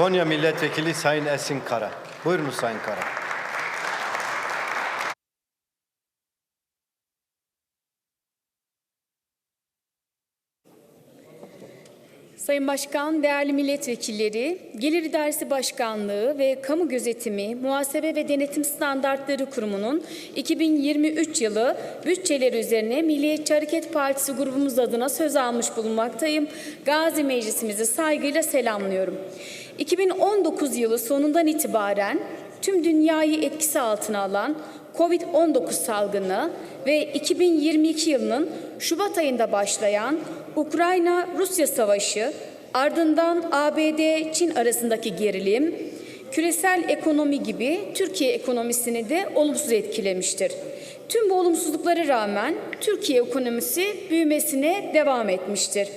Konya Milletvekili Sayın Esin Kara. Buyurunuz Sayın Kara. Sayın Başkan, değerli milletvekilleri, Gelir İdaresi Başkanlığı ve Kamu Gözetimi, Muhasebe ve Denetim Standartları Kurumu'nun 2023 yılı bütçeleri üzerine Milliyetçi Hareket Partisi grubumuz adına söz almış bulunmaktayım. Gazi Meclisimizi saygıyla selamlıyorum. 2019 yılı sonundan itibaren tüm dünyayı etkisi altına alan COVID-19 salgını ve 2022 yılının Şubat ayında başlayan Ukrayna-Rusya savaşı, ardından ABD-Çin arasındaki gerilim, küresel ekonomi gibi Türkiye ekonomisini de olumsuz etkilemiştir. Tüm bu olumsuzluklara rağmen Türkiye ekonomisi büyümesine devam etmiştir.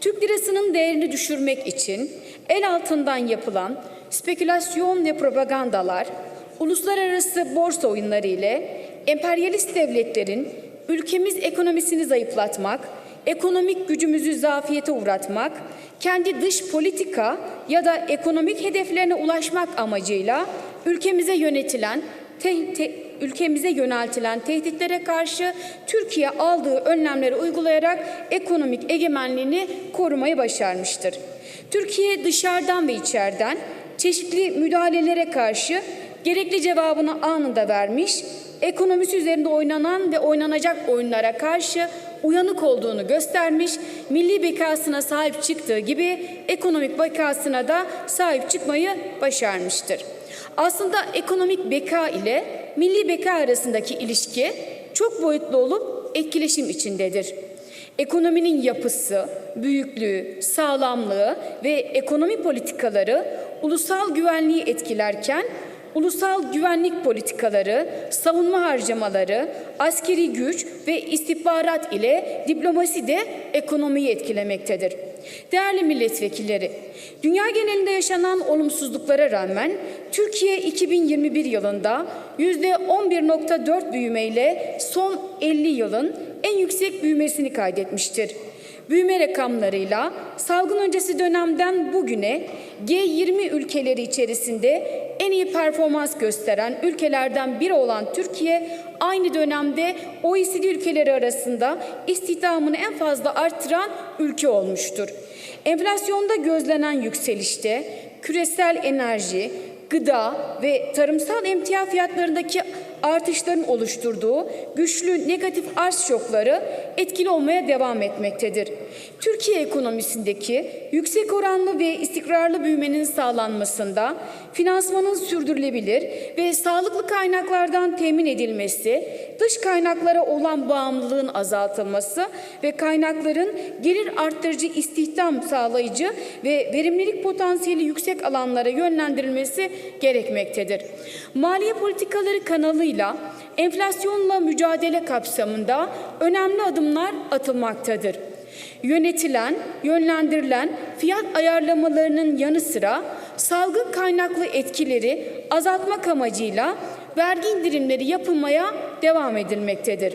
Türk lirasının değerini düşürmek için el altından yapılan spekülasyon ve propagandalar, uluslararası borsa oyunları ile emperyalist devletlerin ülkemiz ekonomisini zayıflatmak, ekonomik gücümüzü zafiyete uğratmak, kendi dış politika ya da ekonomik hedeflerine ulaşmak amacıyla ülkemize yönetilen te- te- ülkemize yöneltilen tehditlere karşı Türkiye aldığı önlemleri uygulayarak ekonomik egemenliğini korumayı başarmıştır. Türkiye dışarıdan ve içeriden çeşitli müdahalelere karşı gerekli cevabını anında vermiş, ekonomisi üzerinde oynanan ve oynanacak oyunlara karşı uyanık olduğunu göstermiş, milli bekasına sahip çıktığı gibi ekonomik bekasına da sahip çıkmayı başarmıştır. Aslında ekonomik beka ile milli beka arasındaki ilişki çok boyutlu olup etkileşim içindedir. Ekonominin yapısı, büyüklüğü, sağlamlığı ve ekonomi politikaları ulusal güvenliği etkilerken ulusal güvenlik politikaları, savunma harcamaları, askeri güç ve istihbarat ile diplomasi de ekonomiyi etkilemektedir. Değerli milletvekilleri, dünya genelinde yaşanan olumsuzluklara rağmen Türkiye 2021 yılında %11.4 büyümeyle son 50 yılın en yüksek büyümesini kaydetmiştir. Büyüme rakamlarıyla salgın öncesi dönemden bugüne G20 ülkeleri içerisinde en iyi performans gösteren ülkelerden biri olan Türkiye aynı dönemde OECD ülkeleri arasında istihdamını en fazla artıran ülke olmuştur. Enflasyonda gözlenen yükselişte küresel enerji, gıda ve tarımsal emtia fiyatlarındaki artışların oluşturduğu güçlü negatif arz şokları etkili olmaya devam etmektedir. Türkiye ekonomisindeki yüksek oranlı ve istikrarlı büyümenin sağlanmasında finansmanın sürdürülebilir ve sağlıklı kaynaklardan temin edilmesi, dış kaynaklara olan bağımlılığın azaltılması ve kaynakların gelir arttırıcı istihdam sağlayıcı ve verimlilik potansiyeli yüksek alanlara yönlendirilmesi gerekmektedir. Maliye politikaları kanalıyla enflasyonla mücadele kapsamında önemli adımlar atılmaktadır. Yönetilen, yönlendirilen fiyat ayarlamalarının yanı sıra salgın kaynaklı etkileri azaltmak amacıyla vergi indirimleri yapılmaya devam edilmektedir.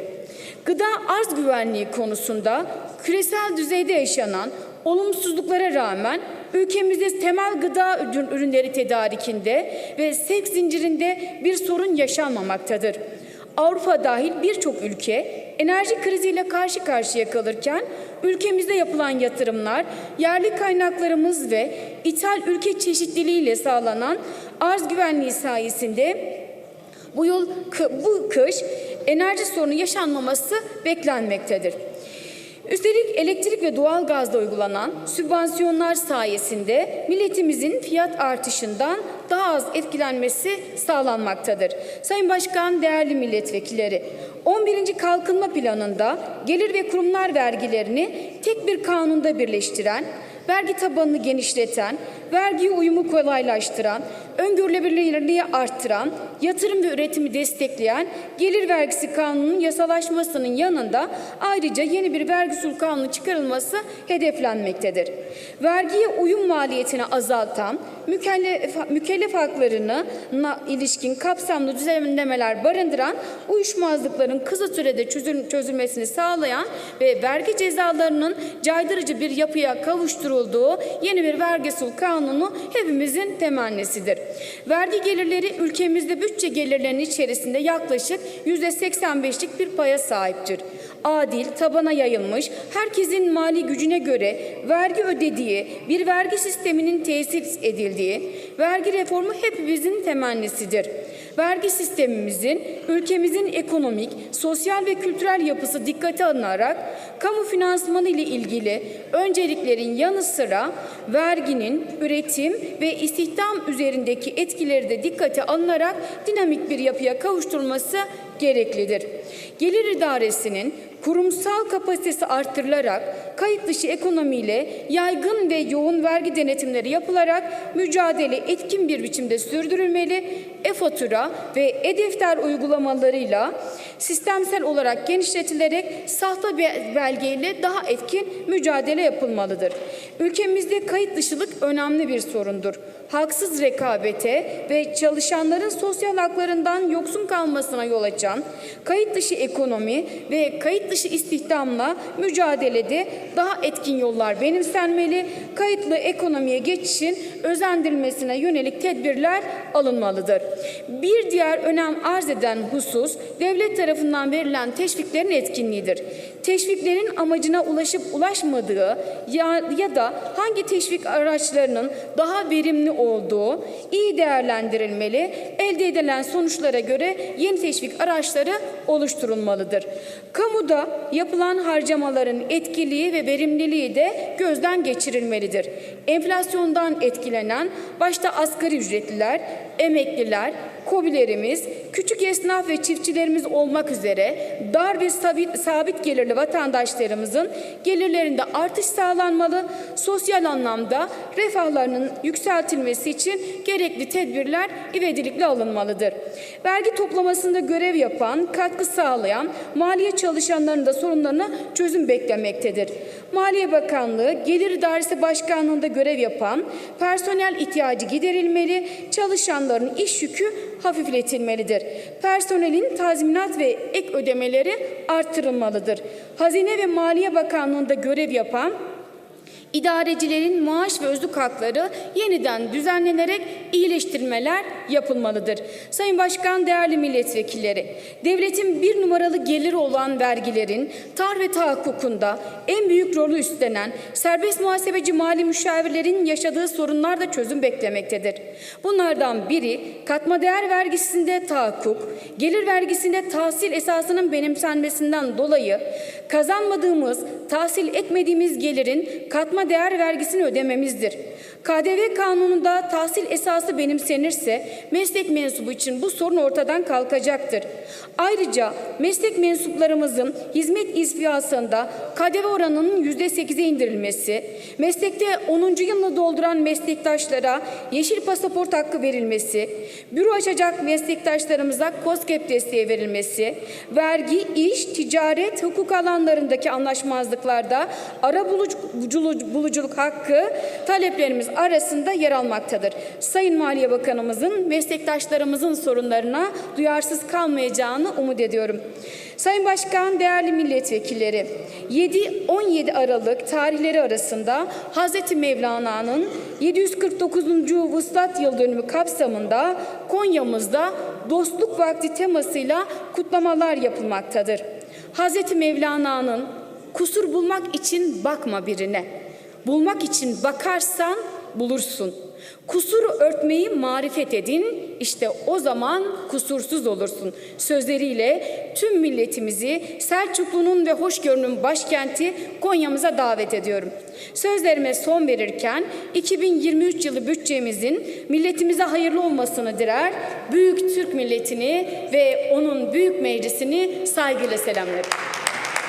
Gıda arz güvenliği konusunda küresel düzeyde yaşanan olumsuzluklara rağmen ülkemizde temel gıda ürünleri tedarikinde ve sevk zincirinde bir sorun yaşanmamaktadır. Avrupa dahil birçok ülke enerji kriziyle karşı karşıya kalırken ülkemizde yapılan yatırımlar, yerli kaynaklarımız ve ithal ülke çeşitliliğiyle sağlanan arz güvenliği sayesinde bu yıl bu kış enerji sorunu yaşanmaması beklenmektedir. Üstelik elektrik ve doğal gazda uygulanan sübvansiyonlar sayesinde milletimizin fiyat artışından daha az etkilenmesi sağlanmaktadır. Sayın Başkan, değerli milletvekilleri, 11. Kalkınma Planı'nda gelir ve kurumlar vergilerini tek bir kanunda birleştiren, vergi tabanını genişleten, vergi uyumu kolaylaştıran, öngörülebilirliği arttıran, yatırım ve üretimi destekleyen gelir vergisi kanununun yasalaşmasının yanında ayrıca yeni bir vergi usul kanunu çıkarılması hedeflenmektedir. Vergiye uyum maliyetini azaltan, mükellef, mükellef haklarına na- ilişkin kapsamlı düzenlemeler barındıran uyuşmazlıkların kısa sürede çözül- çözülmesini sağlayan ve vergi cezalarının caydırıcı bir yapıya kavuşturulduğu yeni bir vergi sul kanunu hepimizin temennisidir. Vergi gelirleri ülkemizde bütçe gelirlerinin içerisinde yaklaşık %85'lik bir paya sahiptir. Adil, tabana yayılmış, herkesin mali gücüne göre vergi ödediği bir vergi sisteminin tesis edildiği vergi reformu hepimizin temennisidir. Vergi sistemimizin ülkemizin ekonomik, sosyal ve kültürel yapısı dikkate alınarak kamu finansmanı ile ilgili önceliklerin yanı sıra verginin üretim ve istihdam üzerindeki etkileri de dikkate alınarak dinamik bir yapıya kavuşturulması gereklidir. Gelir idaresinin kurumsal kapasitesi arttırılarak kayıt dışı ekonomiyle yaygın ve yoğun vergi denetimleri yapılarak mücadele etkin bir biçimde sürdürülmeli. E-fatura ve e-defter uygulamalarıyla sistemsel olarak genişletilerek sahte be- belgeyle daha etkin mücadele yapılmalıdır. Ülkemizde kayıt dışılık önemli bir sorundur. Haksız rekabete ve çalışanların sosyal haklarından yoksun kalmasına yol açan kayıt dışı ekonomi ve kayıt dışı istihdamla mücadelede daha etkin yollar benimsenmeli, kayıtlı ekonomiye geçişin özendirilmesine yönelik tedbirler alınmalıdır. Bir diğer önem arz eden husus devlet tarafından verilen teşviklerin etkinliğidir. Teşviklerin amacına ulaşıp ulaşmadığı ya, ya da hangi teşvik araçlarının daha verimli olduğu iyi değerlendirilmeli, elde edilen sonuçlara göre yeni teşvik araçları oluşturulmalıdır. Kamuda yapılan harcamaların etkiliği ve verimliliği de gözden geçirilmelidir. Enflasyondan etkilenen başta asgari ücretliler, emekliler, kobilerimiz, küçük esnaf ve çiftçilerimiz olmak üzere dar ve sabit, sabit gelirli vatandaşlarımızın gelirlerinde artış sağlanmalı, sosyal anlamda refahlarının yükseltilmesi için gerekli tedbirler ivedilikle alınmalıdır. Vergi toplamasında görev yapan, katkı sağlayan maliye çalışanlarının da sorunlarına çözüm beklemektedir. Maliye Bakanlığı, Gelir İdaresi Başkanlığı'nda görev yapan personel ihtiyacı giderilmeli, çalışanların iş yükü hafifletilmelidir. Personelin tazminat ve ek ödemeleri artırılmalıdır. Hazine ve Maliye Bakanlığı'nda görev yapan İdarecilerin maaş ve özlük hakları yeniden düzenlenerek iyileştirmeler yapılmalıdır. Sayın Başkan, değerli milletvekilleri, devletin bir numaralı geliri olan vergilerin tar ve tahakkukunda en büyük rolü üstlenen serbest muhasebeci mali müşavirlerin yaşadığı sorunlar da çözüm beklemektedir. Bunlardan biri katma değer vergisinde tahakkuk, gelir vergisinde tahsil esasının benimsenmesinden dolayı kazanmadığımız, tahsil etmediğimiz gelirin katma değer vergisini ödememizdir. KDV kanununda tahsil esası benimsenirse meslek mensubu için bu sorun ortadan kalkacaktır. Ayrıca meslek mensuplarımızın hizmet isfiyasında KDV oranının %8'e indirilmesi, meslekte 10. yılını dolduran meslektaşlara yeşil pasaport hakkı verilmesi, büro açacak meslektaşlarımıza KOSGEB desteği verilmesi, vergi, iş, ticaret, hukuk alanlarındaki anlaşmazlıklarda ara bulucu, bulucu- buluculuk hakkı taleplerimiz arasında yer almaktadır. Sayın Maliye Bakanımızın meslektaşlarımızın sorunlarına duyarsız kalmayacağını umut ediyorum. Sayın Başkan, değerli milletvekilleri, 7-17 Aralık tarihleri arasında Hazreti Mevlana'nın 749. Vuslat Yıl Dönümü kapsamında Konya'mızda Dostluk Vakti temasıyla kutlamalar yapılmaktadır. Hazreti Mevlana'nın kusur bulmak için bakma birine, bulmak için bakarsan bulursun. Kusuru örtmeyi marifet edin, işte o zaman kusursuz olursun. Sözleriyle tüm milletimizi Selçuklu'nun ve hoşgörünün başkenti Konya'mıza davet ediyorum. Sözlerime son verirken 2023 yılı bütçemizin milletimize hayırlı olmasını diler, büyük Türk milletini ve onun büyük meclisini saygıyla selamlarım.